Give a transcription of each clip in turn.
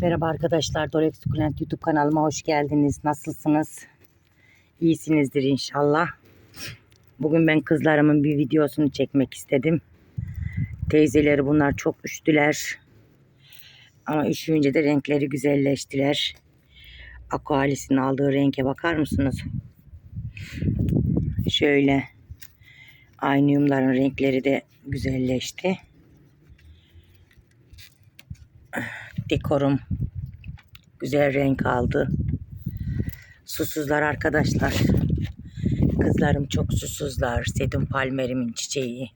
Merhaba arkadaşlar. Dolex Sukulent YouTube kanalıma hoş geldiniz. Nasılsınız? İyisinizdir inşallah. Bugün ben kızlarımın bir videosunu çekmek istedim. Teyzeleri bunlar çok üştüler. Ama üşüyünce de renkleri güzelleştiler. Aqualis'in aldığı renge bakar mısınız? Şöyle aynıyumların renkleri de güzelleşti. Dekorum güzel renk aldı. Susuzlar arkadaşlar. Kızlarım çok susuzlar. Sedum palmerimin çiçeği.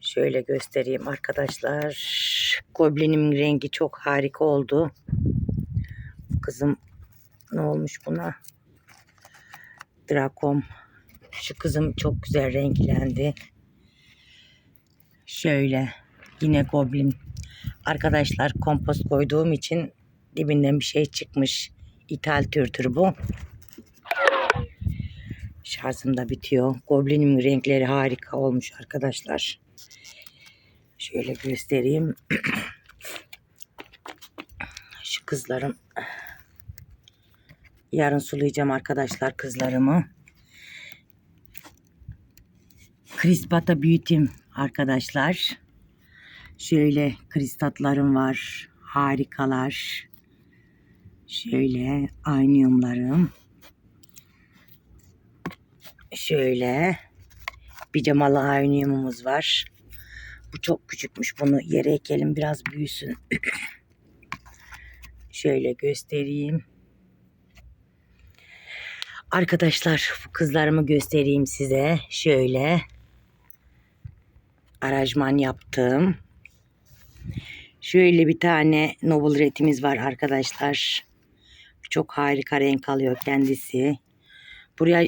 Şöyle göstereyim arkadaşlar. Goblinim rengi çok harika oldu. Kızım ne olmuş buna? Drakom. Şu kızım çok güzel renklendi. Şöyle yine goblin Arkadaşlar kompost koyduğum için dibinden bir şey çıkmış. İthal türtür bu. Şarjım da bitiyor. Goblinim renkleri harika olmuş arkadaşlar. Şöyle göstereyim. Şu kızlarım. Yarın sulayacağım arkadaşlar kızlarımı. Krispata büyütüm arkadaşlar. Şöyle kristatlarım var. Harikalar. Şöyle aynıyumlarım. Şöyle pijamalı aynıyumumuz var. Bu çok küçükmüş. Bunu yere ekelim biraz büyüsün. Şöyle göstereyim. Arkadaşlar bu kızlarımı göstereyim size. Şöyle arajman yaptım. Şöyle bir tane Noble Red'imiz var arkadaşlar. Çok harika renk alıyor kendisi. Buraya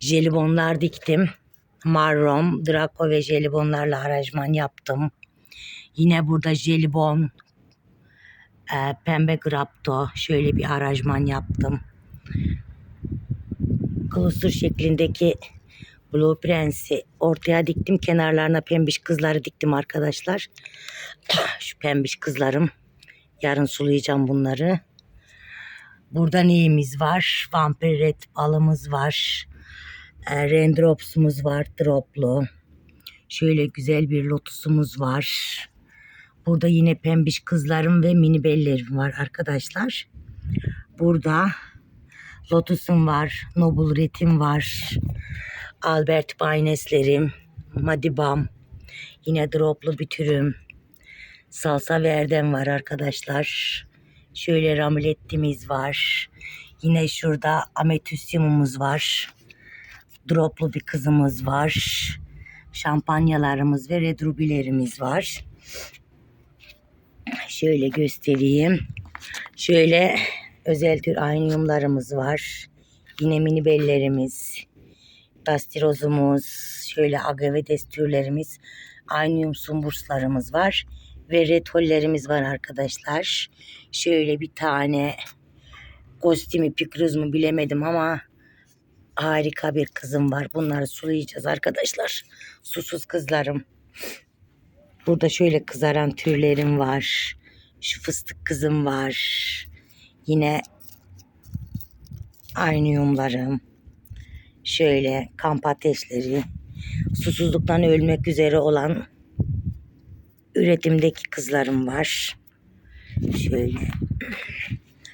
jelibonlar diktim. Marrom, Draco ve jelibonlarla aranjman yaptım. Yine burada jelibon, e, pembe grapto şöyle bir aranjman yaptım. Cluster şeklindeki Blue Prince'i ortaya diktim. Kenarlarına pembiş kızları diktim arkadaşlar. Şu pembiş kızlarım. Yarın sulayacağım bunları. Burada neyimiz var? Vampir Red balımız var. E, Raindrops'umuz var. Droplu. Şöyle güzel bir lotusumuz var. Burada yine pembiş kızlarım ve mini bellerim var arkadaşlar. Burada lotusum var. Noble Red'im var. Albert Bayneslerim, Madibam, yine droplu bir türüm. Salsa verdem var arkadaşlar. Şöyle ramulettimiz var. Yine şurada ametüsyumumuz var. Droplu bir kızımız var. Şampanyalarımız ve redrubilerimiz var. Şöyle göstereyim. Şöyle özel tür aynıyumlarımız var. Yine mini bellerimiz dastirozumuz, şöyle agavedes türlerimiz, anyum sumburslarımız var ve retollerimiz var arkadaşlar. Şöyle bir tane kostimi pikruz mu bilemedim ama harika bir kızım var. Bunları sulayacağız arkadaşlar. Susuz kızlarım. Burada şöyle kızaran türlerim var. Şu fıstık kızım var. Yine aynıyumlarım şöyle kamp ateşleri, susuzluktan ölmek üzere olan üretimdeki kızlarım var. Şöyle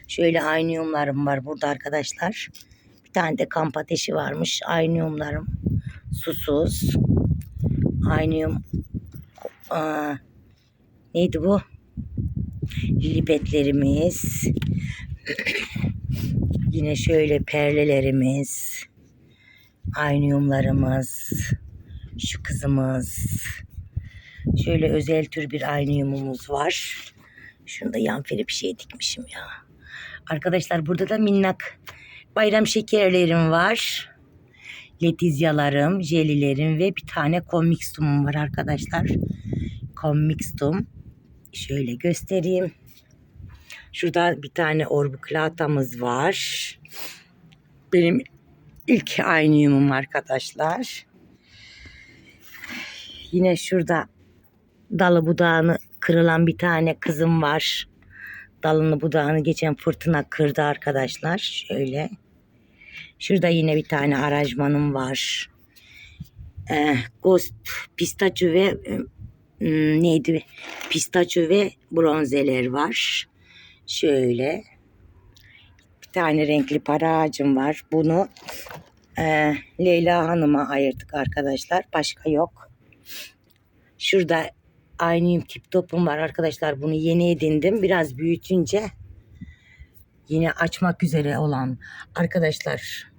şöyle aynıyumlarım var burada arkadaşlar. Bir tane de kamp ateşi varmış. Aynıyumlarım susuz. Aynıyum Aa, neydi bu? Lilipetlerimiz. Yine şöyle perlelerimiz aynıyumlarımız, şu kızımız. Şöyle özel tür bir aynıyumumuz var. Şunda yan feri bir şey dikmişim ya. Arkadaşlar burada da minnak bayram şekerlerim var. Letizyalarım, jelilerim ve bir tane komixtumum var arkadaşlar. Komixtum. Şöyle göstereyim. Şurada bir tane orbiklatamız var. Benim İlk aynıyumum arkadaşlar. Yine şurada dalı budağını kırılan bir tane kızım var. Dalını budağını geçen fırtına kırdı arkadaşlar. Şöyle. Şurada yine bir tane aracmanım var. Ee, Ghost pistachio ve neydi? Pistachio ve bronzeler var. Şöyle. Tane renkli para ağacım var. Bunu e, Leyla Hanım'a ayırdık arkadaşlar. Başka yok. Şurada aynı tip topum var arkadaşlar. Bunu yeni edindim. Biraz büyütünce yine açmak üzere olan arkadaşlar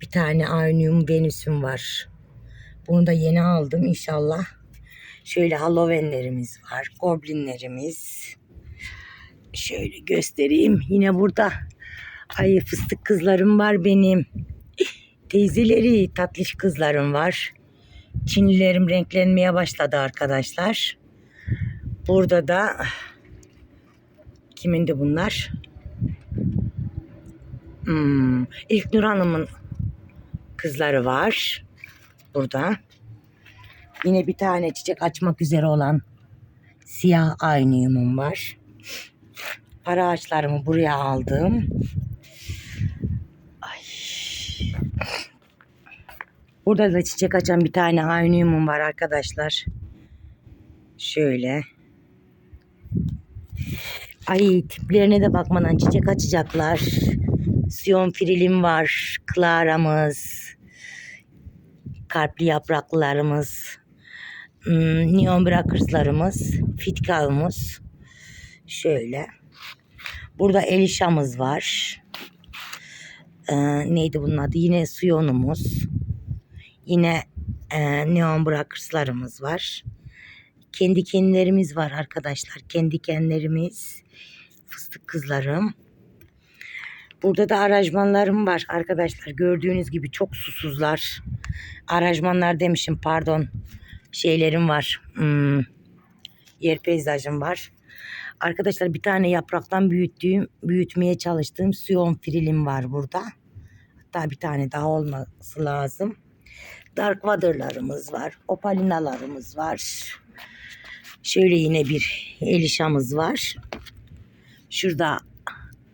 bir tane Aynium Venüs'üm var. Bunu da yeni aldım inşallah. Şöyle Halloween'lerimiz var. Goblinlerimiz. Şöyle göstereyim. Yine burada ay fıstık kızlarım var benim. Teyzeleri tatlış kızlarım var. Çinlilerim renklenmeye başladı arkadaşlar. Burada da kimindi bunlar? Hmm, İlknur Hanım'ın kızları var. Burada. Yine bir tane çiçek açmak üzere olan siyah aynıyumum var. Para ağaçlarımı buraya aldım. Burada da çiçek açan bir tane aynıyumum var arkadaşlar. Şöyle. Ay tiplerine de bakmadan çiçek açacaklar. Siyon frilim var. Clara'mız. Kalpli yapraklarımız. Hmm, neon bırakırslarımız. Fitkavımız. Şöyle. Burada Elişa'mız var. Ee, neydi bunun adı? Yine Suyon'umuz. Yine e, neon bırakırslarımız var. Kendi kendilerimiz var arkadaşlar. Kendi kendilerimiz. Fıstık kızlarım. Burada da aracmanlarım var arkadaşlar. Gördüğünüz gibi çok susuzlar. Aracmanlar demişim pardon. Şeylerim var. Hmm, yer peyzajım var. Arkadaşlar bir tane yapraktan büyüttüğüm, büyütmeye çalıştığım siyon frilim var burada. Hatta bir tane daha olması lazım. Dark Water'larımız var. Opalinalarımız var. Şöyle yine bir elişamız var. Şurada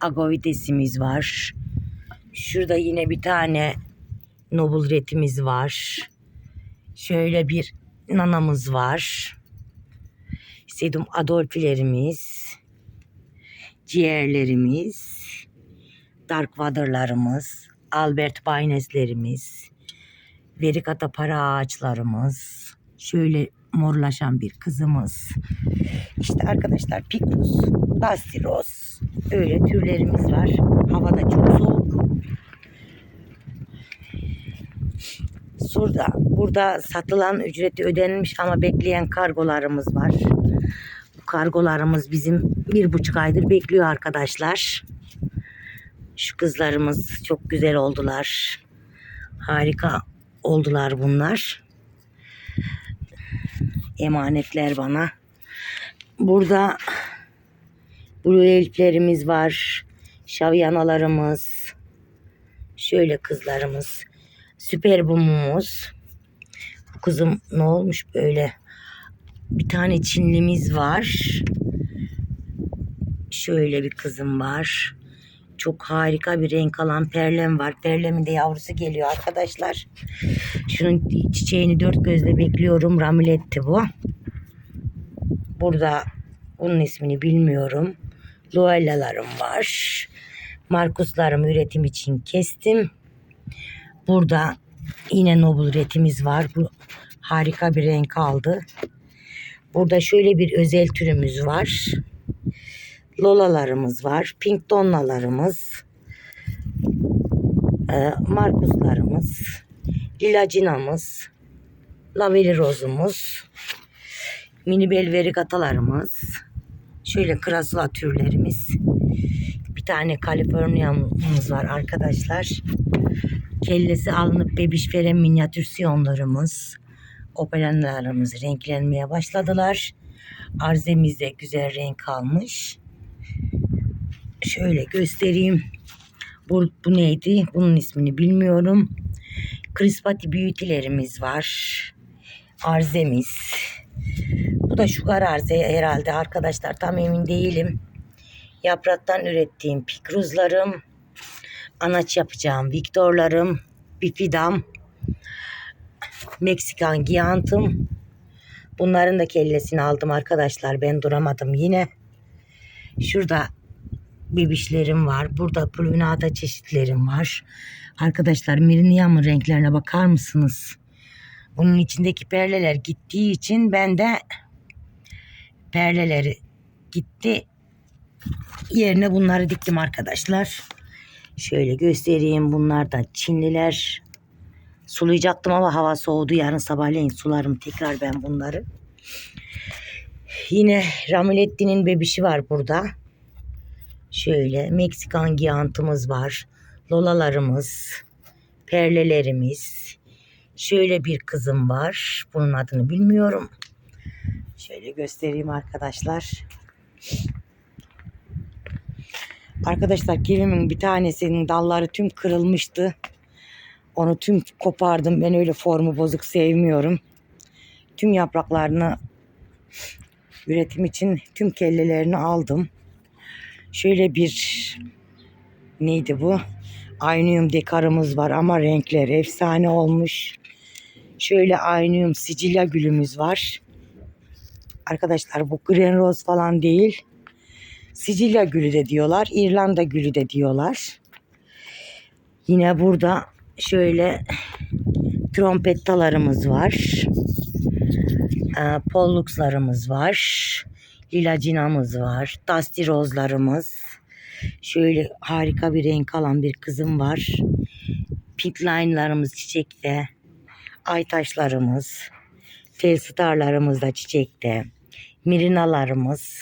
agovidesimiz var. Şurada yine bir tane Noble Red'imiz var. Şöyle bir nanamız var. Sedum Adolfilerimiz. Ciğerlerimiz. Dark Water'larımız. Albert Baynes'lerimiz. Verikata para ağaçlarımız. Şöyle morlaşan bir kızımız. İşte arkadaşlar Picrus, Bastiros öyle türlerimiz var. Havada çok soğuk. Surda, burada satılan ücreti ödenmiş ama bekleyen kargolarımız var. Bu kargolarımız bizim bir buçuk aydır bekliyor arkadaşlar. Şu kızlarımız çok güzel oldular. Harika oldular bunlar. Emanetler bana. Burada blue elflerimiz var. Şavyanalarımız. Şöyle kızlarımız. Süper bumumuz. Bu kızım ne olmuş böyle? Bir tane Çinlimiz var. Şöyle bir kızım var. Çok harika bir renk alan perlem var. Perlemin de yavrusu geliyor arkadaşlar. Şunun çiçeğini dört gözle bekliyorum. Ramiletti bu. Burada bunun ismini bilmiyorum. Luellalarım var. Markuslarımı üretim için kestim. Burada yine Noble üretimiz var. Bu harika bir renk aldı. Burada şöyle bir özel türümüz var. Lolalarımız var. Pink Donnalarımız. E, Markuslarımız. Lilacinamız. Laveli rozumuz. Mini belveri katalarımız. Şöyle krasula türlerimiz. Bir tane Kaliforniyamız var arkadaşlar. Kellesi alınıp bebiş veren minyatür siyonlarımız. Operanlarımız renklenmeye başladılar. Arzemiz de güzel renk almış. Şöyle göstereyim. Bu, bu neydi? Bunun ismini bilmiyorum. Krispati büyütülerimiz var. Arzemiz. Bu da şu arze herhalde arkadaşlar tam emin değilim. Yapraktan ürettiğim pikruzlarım, anaç yapacağım Viktorlarım, bifidam, Meksikan giyantım. Bunların da kellesini aldım arkadaşlar. Ben duramadım yine. Şurada bebişlerim var. Burada pulvinata çeşitlerim var. Arkadaşlar miriniyamın renklerine bakar mısınız? Bunun içindeki perleler gittiği için ben de perleleri gitti. Yerine bunları diktim arkadaşlar. Şöyle göstereyim. Bunlar da Çinliler. Sulayacaktım ama hava soğudu. Yarın sabahleyin sularım tekrar ben bunları. Yine Ramiletti'nin bebişi var burada. Şöyle Meksikan giyantımız var. Lolalarımız, perlelerimiz. Şöyle bir kızım var. Bunun adını bilmiyorum. Şöyle göstereyim arkadaşlar. Arkadaşlar kivimin bir tanesinin dalları tüm kırılmıştı. Onu tüm kopardım. Ben öyle formu bozuk sevmiyorum. Tüm yapraklarını üretim için tüm kellelerini aldım. Şöyle bir neydi bu? Aynium dekarımız var ama renkler efsane olmuş. Şöyle aynium sicilya gülümüz var. Arkadaşlar bu Green Rose falan değil. Sicilya gülü de diyorlar. İrlanda gülü de diyorlar. Yine burada şöyle trompettalarımız var. Ee, polluxlarımız var. Lilacinamız var. Dusty rozlarımız. Şöyle harika bir renk alan bir kızım var. Pink line'larımız çiçekte. Aytaşlarımız. Telstarlarımız da çiçekte. Mirinalarımız.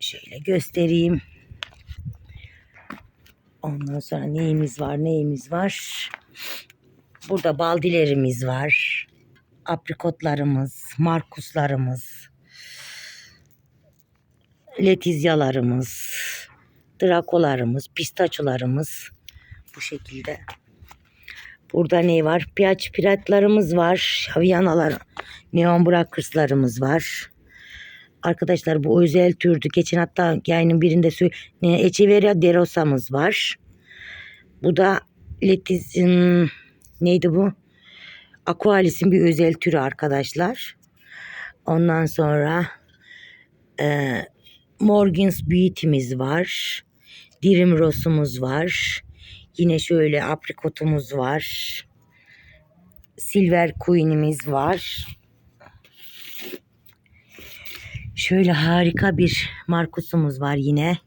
Şöyle göstereyim. Ondan sonra neyimiz var neyimiz var. Burada baldilerimiz var. Aprikotlarımız, markuslarımız, letizyalarımız, drakolarımız, pistaçolarımız bu şekilde. Burada ne var? Piyaç piratlarımız var. Şaviyanalar, neon bırakırslarımız var. Arkadaşlar bu özel türdü. Geçen hatta yayının birinde ne Echeveria derosa'mız var. Bu da letiz neydi bu? Aqualis'in bir özel türü arkadaşlar. Ondan sonra e, Morgans Beauty'miz var. Dirim Rose'umuz var. Yine şöyle aprikotumuz var. Silver Queen'imiz var. Şöyle harika bir Markus'umuz var yine.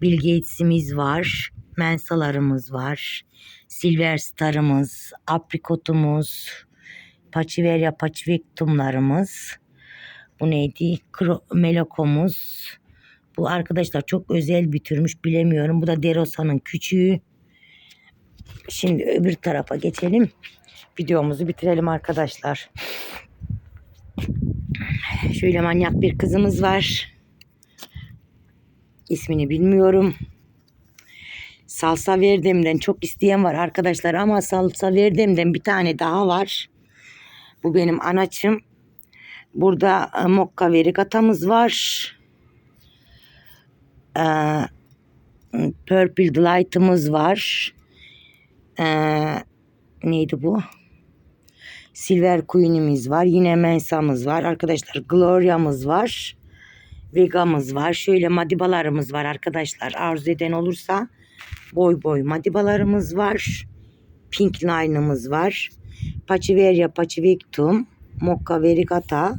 Bill Gates'imiz var. Mensalarımız var. Silver Star'ımız, aprikotumuz, Pachiveria paçivektumlarımız. Bu neydi? Kro Melokomuz. Bu arkadaşlar çok özel bir türmüş bilemiyorum. Bu da Derosa'nın küçüğü. Şimdi öbür tarafa geçelim. Videomuzu bitirelim arkadaşlar. Şöyle manyak bir kızımız var. İsmini bilmiyorum. Salsa Verdem'den çok isteyen var arkadaşlar ama Salsa Verdem'den bir tane daha var. Bu benim anaçım. Burada e, Mokka Verigata'mız var. Ee, Purple Delight'ımız var. Ee, neydi bu? Silver Queen'imiz var. Yine Mensa'mız var. Arkadaşlar Gloria'mız var. Vega'mız var. Şöyle madibalarımız var arkadaşlar. Arzu eden olursa boy boy madibalarımız var. Pink Line'ımız var. Pachiveria Pachivictum. Mokka Verigata.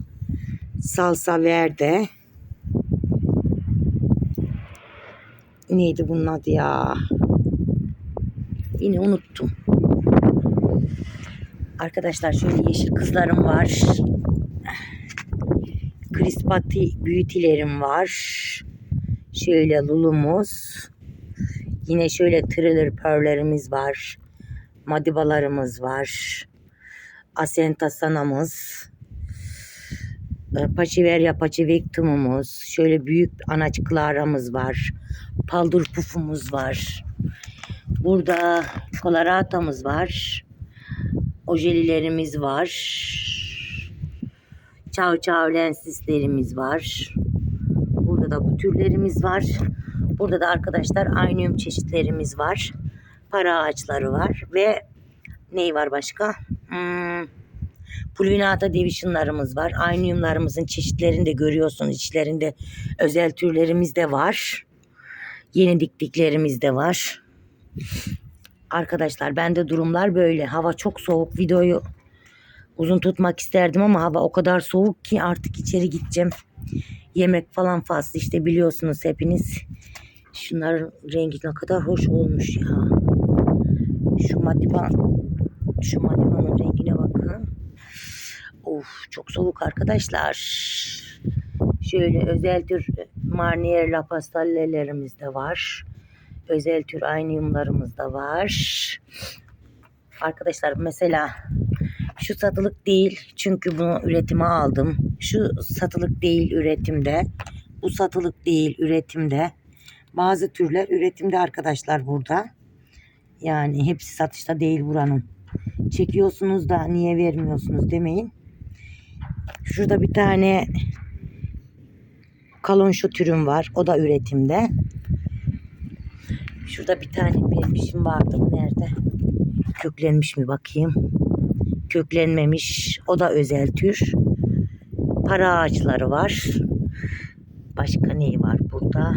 Salsa Verde. Neydi bunun adı ya? Yine unuttum. Arkadaşlar şöyle yeşil kızlarım var. Krispati büyütilerim var. Şöyle lulumuz. Yine şöyle thriller pearl'lerimiz var. Madibalarımız var. Asentasanamız. e, Pachiveria pachivictumumuz. Şöyle büyük anaç klaramız var. Paldur pufumuz var. Burada koloratamız var. Ojelilerimiz var. Çav çav lensislerimiz var. Burada da bu türlerimiz var. Burada da arkadaşlar aynıyum çeşitlerimiz var. Para ağaçları var ve ney var başka? Hmm, Pulvinata divisionlarımız var. Aynıyumlarımızın çeşitlerini de görüyorsunuz. İçlerinde özel türlerimiz de var. Yeni diktiklerimiz de var. Arkadaşlar bende durumlar böyle. Hava çok soğuk. Videoyu uzun tutmak isterdim ama hava o kadar soğuk ki artık içeri gideceğim. Yemek falan fazla işte biliyorsunuz hepiniz. Şunların rengi ne kadar hoş olmuş ya. Şu madiba şu bakın. Of çok soğuk arkadaşlar. Şöyle özel tür Marnier La Pastelle'lerimiz de var. Özel tür aynıyumlarımız da var. Arkadaşlar mesela şu satılık değil çünkü bunu üretime aldım. Şu satılık değil üretimde. Bu satılık değil üretimde. Bazı türler üretimde arkadaşlar burada. Yani hepsi satışta değil buranın. Çekiyorsunuz da niye vermiyorsunuz demeyin. Şurada bir tane kalon şu türüm var. O da üretimde. Şurada bir tane benim vardı. Nerede? Köklenmiş mi bakayım? Köklenmemiş. O da özel tür. Para ağaçları var. Başka neyi var burada?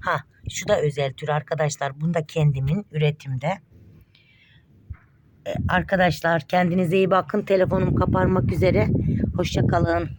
Ha, şu da özel tür arkadaşlar. Bunda kendimin üretimde. Ee, Arkadaşlar kendinize iyi bakın. Telefonum kapanmak üzere. Hoşça kalın.